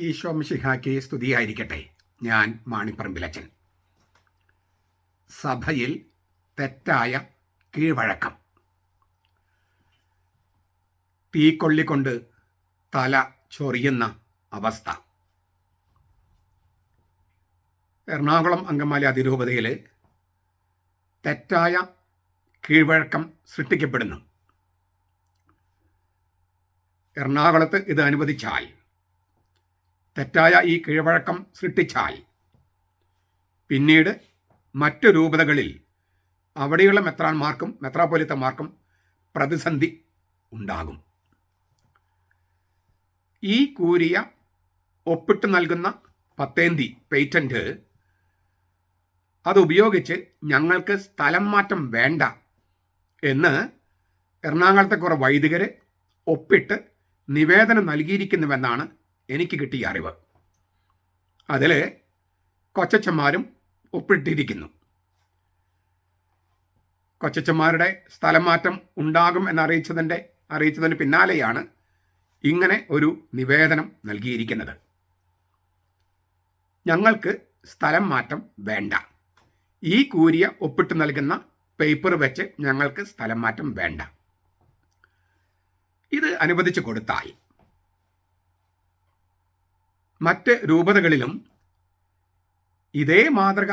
ഈശോ മിശിഹായ്ക്ക് സ്തുതിയായിരിക്കട്ടെ. ഞാൻ മാണിപ്പറമ്പിലച്ചൻ. സഭയിൽ തെറ്റായ കീഴ്വഴക്കം. തീക്കൊള്ളിക്കൊണ്ട് തല ചൊറിയുന്ന അവസ്ഥ. എറണാകുളം അങ്കമാലി അതിരൂപതയിൽ തെറ്റായ കീഴ്വഴക്കം സൃഷ്ടിക്കപ്പെടുന്നു. എറണാകുളത്ത് ഇത് അനുവദിച്ചാൽ തെറ്റായ ഈ കീഴ്വഴക്കം സൃഷ്ടിച്ചാൽ. പിന്നീട് മറ്റു രൂപതകളിൽ അവിടെയുള്ള മെത്രാന്മാർക്കും മെത്രാപ്പൊലിത്തന്മാർക്കും പ്രതിസന്ധി ഉണ്ടാകും. ഈ കൂരിയ ഒപ്പിട്ട് നൽകുന്ന പത്തേന്തി പേറ്റന്റ് അതുപയോഗിച്ച് ഞങ്ങൾക്ക് സ്ഥലം മാറ്റം വേണ്ട എന്ന് എറണാകുളത്തെ കുറേ വൈദികർ ഒപ്പിട്ട് നിവേദനം നൽകിയിരിക്കുന്നുവെന്നാണ് എനിക്ക് കിട്ടിയ അറിവ്. അതിൽ കൊച്ചച്ചന്മാരും ഒപ്പിട്ടിരിക്കുന്നു. കൊച്ചച്ചന്മാരുടെ സ്ഥലം മാറ്റം ഉണ്ടാകും എന്നറിയിച്ചതിന്റെ അറിയിച്ചതിന് പിന്നാലെയാണ് ഇങ്ങനെ ഒരു നിവേദനം നൽകിയിരിക്കുന്നത്. ഞങ്ങൾക്ക് സ്ഥലം മാറ്റം വേണ്ട. ഈ കൂരിയ ഒപ്പിട്ട് നൽകുന്ന പേപ്പർ വെച്ച് ഞങ്ങൾക്ക് സ്ഥലം മാറ്റം വേണ്ട. ഇത് അനുവദിച്ചു കൊടുത്താൽ മറ്റ് രൂപതകളിലും ഇതേ മാതൃക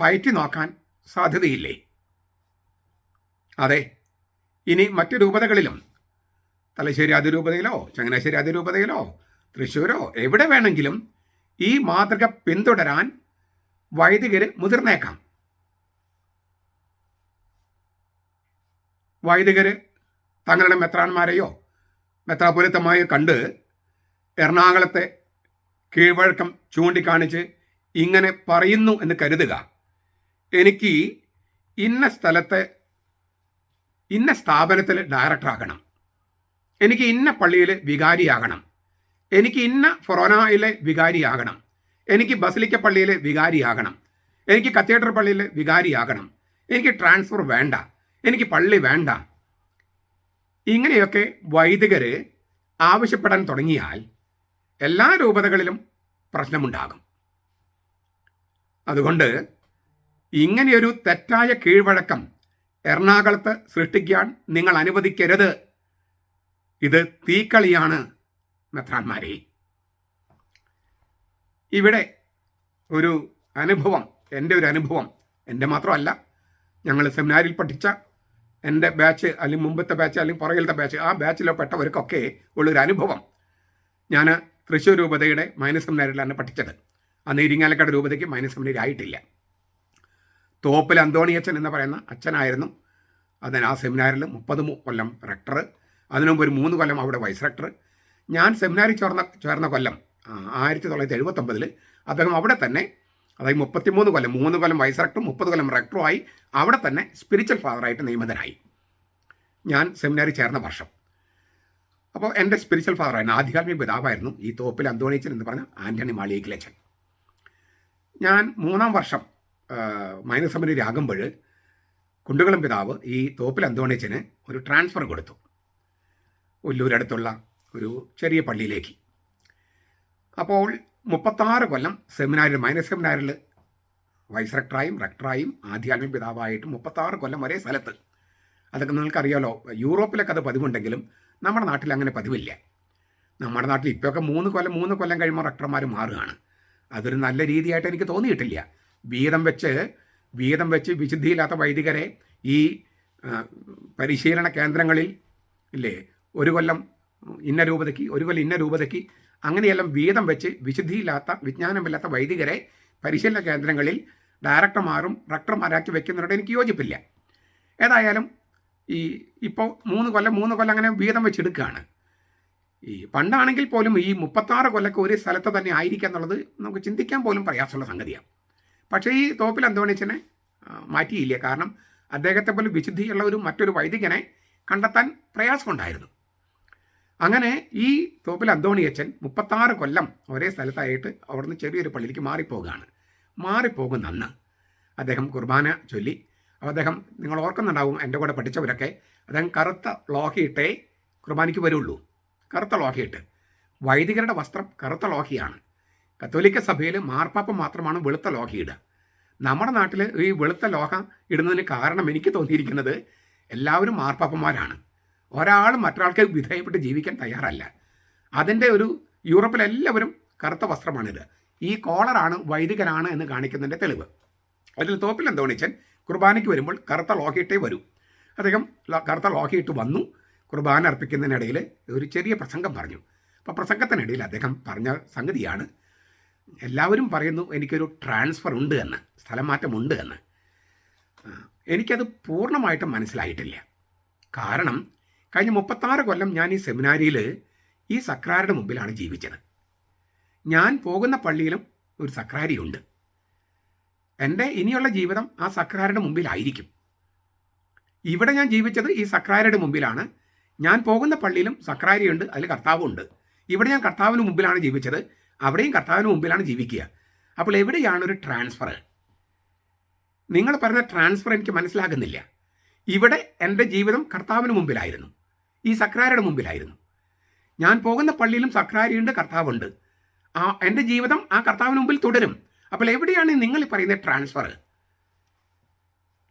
പയറ്റി നോക്കാൻ സാധ്യതയില്ലേ? അതെ. ഇനി മറ്റ് രൂപതകളിലും തലശ്ശേരി അതിരൂപതയിലോ ചങ്ങനാശ്ശേരി അതിരൂപതയിലോ തൃശ്ശൂരോ എവിടെ വേണമെങ്കിലും ഈ മാതൃക പിന്തുടരാൻ വൈദികർ മുതിർന്നേക്കാം. വൈദികർ തങ്ങളുടെ മെത്രാന്മാരെയോ മെത്രാപുരത്തമായോ കണ്ട് എറണാകുളത്തെ കീഴ്വഴക്കം ചൂണ്ടിക്കാണിച്ച് ഇങ്ങനെ പറയുന്നു എന്ന് കരുതുക. എനിക്ക് ഇന്ന സ്ഥലത്തെ ഇന്ന സ്ഥാപനത്തിൽ ഡയറക്ടറാകണം. എനിക്ക് ഇന്ന പള്ളിയിൽ വികാരിയാകണം. എനിക്ക് ഇന്ന ഫൊറോനയിലെ വികാരിയാകണം. എനിക്ക് ബസലിക്ക പള്ളിയിലെ വികാരിയാകണം. എനിക്ക് കത്തീഡ്രൽ പള്ളിയിൽ വികാരിയാകണം. എനിക്ക് ട്രാൻസ്ഫർ വേണ്ട. എനിക്ക് പള്ളി വേണ്ട. ഇങ്ങനെയൊക്കെ വൈദികർ ആവശ്യപ്പെടാൻ തുടങ്ങിയാൽ എല്ലാ രൂപതകളിലും പ്രശ്നമുണ്ടാകും. അതുകൊണ്ട് ഇങ്ങനെയൊരു തെറ്റായ കീഴ്വഴക്കം എറണാകുളത്ത് സൃഷ്ടിക്കാൻ നിങ്ങൾ അനുവദിക്കരുത്. ഇത് തീക്കളിയാണ് മെത്രാന്മാരെ. ഇവിടെ ഒരു അനുഭവം എന്റെ ഒരു അനുഭവം. എന്റെ മാത്രമല്ല ഞങ്ങൾ സെമിനാരിൽ പഠിച്ച എന്റെ ബാച്ച് അല്ലെങ്കിൽ മുമ്പത്തെ ബാച്ച് അല്ലെങ്കിൽ പുറകിലത്തെ ബാച്ച് ആ ബാച്ചിലോ പെട്ടവർക്കൊക്കെ ഉള്ളൊരു അനുഭവം. ഞാൻ തൃശ്ശൂർ രൂപതയുടെ മൈനസ് സെമിനാരിലാണ് പഠിച്ചത് അന്ന് ഇരിങ്ങാലക്കാട് രൂപതയ്ക്ക് മൈനസ് സെമിനാരി ആയിട്ടില്ല. തോപ്പിൽ അന്തോണിയച്ചൻ എന്ന് പറയുന്ന അച്ഛനായിരുന്നു. അതിന് ആ സെമിനാരിൽ മുപ്പത് കൊല്ലം റെക്ടർ അതിനുമുമ്പ് ഒരു മൂന്ന് കൊല്ലം അവിടെ വൈസ് റെക്ടർ ഞാൻ സെമിനാരിൽ ചേർന്ന ചേർന്ന കൊല്ലം ആയിരത്തി തൊള്ളായിരത്തി എഴുപത്തൊമ്പതിൽ അദ്ദേഹം അവിടെ തന്നെ അതായത് മുപ്പത്തിമൂന്ന് കൊല്ലം മൂന്ന് കൊല്ലം വൈസ് റെക്ടറും മുപ്പത് കൊല്ലം റെക്ടറുമായി അവിടെ തന്നെ സ്പിരിച്വൽ ഫാദറായിട്ട് നിയമിതനായി. ഞാൻ സെമിനാരി ചേർന്ന വർഷം. അപ്പോൾ എന്റെ സ്പിരിച്വൽ ഫാദർ ഫാദറായിരുന്നു ആധ്യാത്മിക പിതാവായിരുന്നു ഈ തോപ്പിൽ അന്തോണിച്ചൻ എന്ന് പറഞ്ഞ ആന്റണി മാളിയേക്കിലച്ചൻ. ഞാൻ മൂന്നാം വർഷം മൈനസ് സെമിനറി ആകുമ്പോൾ കുണ്ടുകുളം പിതാവ് ഈ തോപ്പിൽ അന്തോണിച്ചന് ഒരു ട്രാൻസ്ഫർ കൊടുത്തു. ഉല്ലൂരടുത്തുള്ള ഒരു ചെറിയ പള്ളിയിലേക്ക്. അപ്പോൾ മുപ്പത്താറ് കൊല്ലം സെമിനാരിൽ മൈനസ് സെമിനാരിൽ വൈസ് റക്ടറായും റക്ടറായും ആധ്യാത്മിക പിതാവായിട്ടും മുപ്പത്താറ് കൊല്ലം ഒരേ സ്ഥലത്ത്. അതൊക്കെ നിങ്ങൾക്കറിയാലോ യൂറോപ്പിലൊക്കെ അത് പതിവുണ്ടെങ്കിലും നമ്മുടെ നാട്ടിൽ അങ്ങനെ പതിവില്ല. നമ്മുടെ നാട്ടിൽ ഇപ്പോഴൊക്കെ മൂന്ന് കൊല്ലം മൂന്ന് കൊല്ലം കഴിയുമ്പോൾ റക്ടർമാർ മാറുകയാണ്. അതൊരു നല്ല രീതിയായിട്ട് എനിക്ക് തോന്നിയിട്ടില്ല. വീതം വെച്ച് വീതം വെച്ച് വിശുദ്ധിയില്ലാത്ത വൈദികരെ ഈ പരിശീലന കേന്ദ്രങ്ങളിൽ ഇല്ലേ ഒരു കൊല്ലം ഇന്ന രൂപതയ്ക്ക് ഒരു കൊല്ലം ഇന്ന രൂപതയ്ക്ക് അങ്ങനെയെല്ലാം വീതം വെച്ച് വിശുദ്ധിയില്ലാത്ത വിജ്ഞാനമില്ലാത്ത വൈദികരെ പരിശീലന കേന്ദ്രങ്ങളിൽ ഡയറക്ടർമാരും റക്ടർമാരാക്കി വെക്കുന്നതിനോട് എനിക്ക് യോജിപ്പില്ല. ഏതായാലും ഈ ഇപ്പോൾ മൂന്ന് കൊല്ലം മൂന്ന് കൊല്ലം അങ്ങനെ വീതം വെച്ചെടുക്കുകയാണ് ഈ പണ്ടാണെങ്കിൽ പോലും ഈ മുപ്പത്താറ് കൊല്ലൊക്കെ ഒരു സ്ഥലത്ത് തന്നെ ആയിരിക്കുക എന്നുള്ളത് നമുക്ക് ചിന്തിക്കാൻ പോലും പ്രയാസമുള്ള സംഗതിയാണ്. പക്ഷേ ഈ തോപ്പിൽ അന്തോണിച്ചനെ മാറ്റിയില്ല. കാരണം അദ്ദേഹത്തെ പോലും വിശുദ്ധിയുള്ള ഒരു മറ്റൊരു വൈദികനെ കണ്ടെത്താൻ പ്രയാസമുണ്ടായിരുന്നു. അങ്ങനെ ഈ തോപ്പിൽ അന്തോണിയച്ചൻ മുപ്പത്താറ് കൊല്ലം ഒരേ സ്ഥലത്തായിട്ട് അവിടുന്ന് ചെറിയൊരു പള്ളിയിലേക്ക് മാറിപ്പോവുകയാണ് മാറിപ്പോകുന്ന അന്ന് അദ്ദേഹം കുർബാന ചൊല്ലി അദ്ദേഹം നിങ്ങൾ ഓർക്കുന്നുണ്ടാവും എന്റെ കൂടെ പഠിച്ചവരൊക്കെ അദ്ദേഹം കറുത്ത ലോഹിയിട്ടേ കുർബാനയ്ക്ക് വരുള്ളൂ. കറുത്ത ലോഹിയിട്ട്. വൈദികരുടെ വസ്ത്രം കറുത്ത ലോഹിയാണ്. കത്തോലിക്ക സഭയിൽ മാർപ്പാപ്പ മാത്രമാണ് വെളുത്ത ലോഹിയിടുക നമ്മുടെ നാട്ടിൽ ഈ വെളുത്ത ലോഹ ഇടുന്നതിന് കാരണം എനിക്ക് തോന്നിയിരിക്കുന്നത് എല്ലാവരും മാർപ്പാപ്പന്മാരാണ്. ഒരാൾ മറ്റൊരാൾക്ക് വിധേയപ്പെട്ട് ജീവിക്കാൻ തയ്യാറല്ല. അതിന്റെ ഒരു യൂറോപ്പിലെല്ലാവരും കറുത്ത വസ്ത്രമാണിത് ഈ കോളറാണ് വൈദികനാണ് എന്ന് കാണിക്കുന്നതിന്റെ തെളിവ്. അതിൽ തോപ്പിൽ എന്തോണിച്ചൻ കുർബാനയ്ക്ക് വരുമ്പോൾ കറുത്ത ലോഹയിട്ടേ വരൂ. അദ്ദേഹം കറുത്ത ലോഹയിട്ട് വന്നു. കുർബാന അർപ്പിക്കുന്നതിനിടയിൽ ഒരു ചെറിയ പ്രസംഗം പറഞ്ഞു. അപ്പോൾ പ്രസംഗത്തിനിടയിൽ അദ്ദേഹം പറഞ്ഞ സംഗതിയാണ് എല്ലാവരും പറയുന്നു എനിക്കൊരു ട്രാൻസ്ഫർ ഉണ്ട് എന്ന് സ്ഥലം മാറ്റമുണ്ട് എന്ന് എനിക്കത് പൂർണമായിട്ടും മനസ്സിലായിട്ടില്ല. കാരണം കഴിഞ്ഞ മുപ്പത്താറ് കൊല്ലം ഞാൻ ഈ സെമിനാരിയിൽ ഈ സക്രാരുടെ മുമ്പിലാണ് ജീവിച്ചത്. ഞാൻ പോകുന്ന പള്ളിയിലും ഒരു സക്രാരിയുണ്ട്. എന്റെ ഇനിയുള്ള ജീവിതം ആ സക്രാരുടെ മുമ്പിലായിരിക്കും. ഇവിടെ ഞാൻ ജീവിച്ചത് ഈ സക്രാരുടെ മുമ്പിലാണ്. ഞാൻ പോകുന്ന പള്ളിയിലും സക്രാരിയുണ്ട് അതിൽ കർത്താവുണ്ട് ഇവിടെ ഞാൻ കർത്താവിന് മുമ്പിലാണ് ജീവിച്ചത്. അവിടെയും കർത്താവിന് മുമ്പിലാണ് ജീവിക്കുക. അപ്പോൾ എവിടെയാണ് ഒരു ട്രാൻസ്ഫർ? നിങ്ങൾ പറഞ്ഞ ട്രാൻസ്ഫർ എനിക്ക് മനസ്സിലാകുന്നില്ല. ഇവിടെ എന്റെ ജീവിതം കർത്താവിന് മുമ്പിലായിരുന്നു. ഈ സക്രാരുടെ മുമ്പിലായിരുന്നു. ഞാൻ പോകുന്ന പള്ളിയിലും സക്രാരിയുണ്ട് കർത്താവുണ്ട്. ആ എന്റെ ജീവിതം ആ കർത്താവിന് മുമ്പിൽ തുടരും. അപ്പോൾ എവിടെയാണ് നിങ്ങൾ പറയുന്ന ട്രാൻസ്ഫർ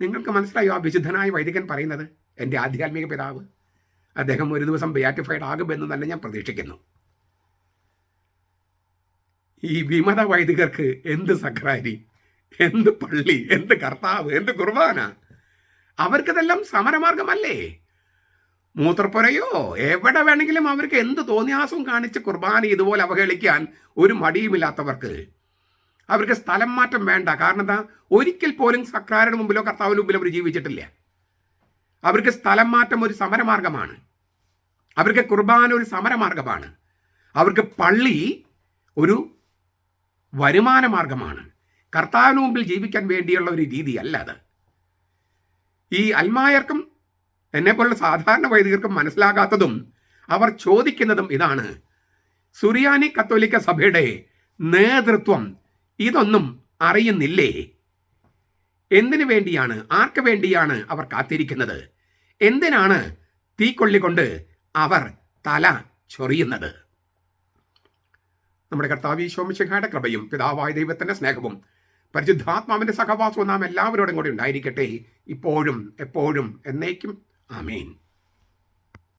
നിങ്ങൾക്ക് മനസ്സിലായോ ആ വിശുദ്ധനായ വൈദികൻ പറയുന്നത്? എന്റെ ആധ്യാത്മിക പിതാവ്. അദ്ദേഹം ഒരു ദിവസം ബിയാറ്റിഫൈഡ് ആകുമെന്ന് തന്നെ ഞാൻ പ്രതീക്ഷിക്കുന്നു. ഈ വിമത വൈദികർക്ക് എന്ത് സക്രാരി എന്ത് പള്ളി? എന്ത് കർത്താവ്? എന്ത് കുർബാന? അവർക്കതെല്ലാം സമരമാർഗമല്ലേ? മൂത്രപ്പുരയോ? എവിടെ വേണമെങ്കിലും അവർക്ക് എന്ത് തോന്നിയാസവും കാണിച്ച് കുർബാന ഇതുപോലെ അവഹേളിക്കാൻ ഒരു മടിയുമില്ലാത്തവർക്ക്. അവർക്ക് സ്ഥലം മാറ്റം വേണ്ട. കാരണം എന്താ? ഒരിക്കൽ പോലും സക്രാരുടെ മുമ്പിലോ കർത്താവിന് മുമ്പിലോ അവർ ജീവിച്ചിട്ടില്ല. അവർക്ക് സ്ഥലം മാറ്റം ഒരു സമരമാർഗമാണ്. അവർക്ക് കുർബാന ഒരു സമരമാർഗമാണ്. അവർക്ക് പള്ളി ഒരു വരുമാന മാർഗമാണ്. കർത്താവിന് മുമ്പിൽ ജീവിക്കാൻ വേണ്ടിയുള്ള ഒരു രീതിയല്ല അത്. ഈ അൽമായർക്കും എന്നെപ്പോലുള്ള സാധാരണ വൈദികർക്കും മനസ്സിലാകാത്തതും അവർ ചോദിക്കുന്നതും ഇതാണ്. സുറിയാനി കത്തോലിക്ക സഭയുടെ നേതൃത്വം ഇതൊന്നും അറിയുന്നില്ലേ? എന്തിനു വേണ്ടിയാണ് ആർക്ക് വേണ്ടിയാണ് അവർ കാത്തിരിക്കുന്നത്? എന്തിനാണ് തീക്കൊള്ളിക്കൊണ്ട് അവർ തല ചൊറിയുന്നത്? നമ്മുടെ കർത്താവ് ശോമിശിഖയുടെ കൃപയും പിതാവായ ദൈവത്തിന്റെ സ്നേഹവും പരിശുദ്ധാത്മാവിന്റെ സഹവാസവും നാം എല്ലാവരോടും കൂടി ഉണ്ടായിരിക്കട്ടെ. ഇപ്പോഴും എപ്പോഴും എന്നേക്കും. ആമേൻ.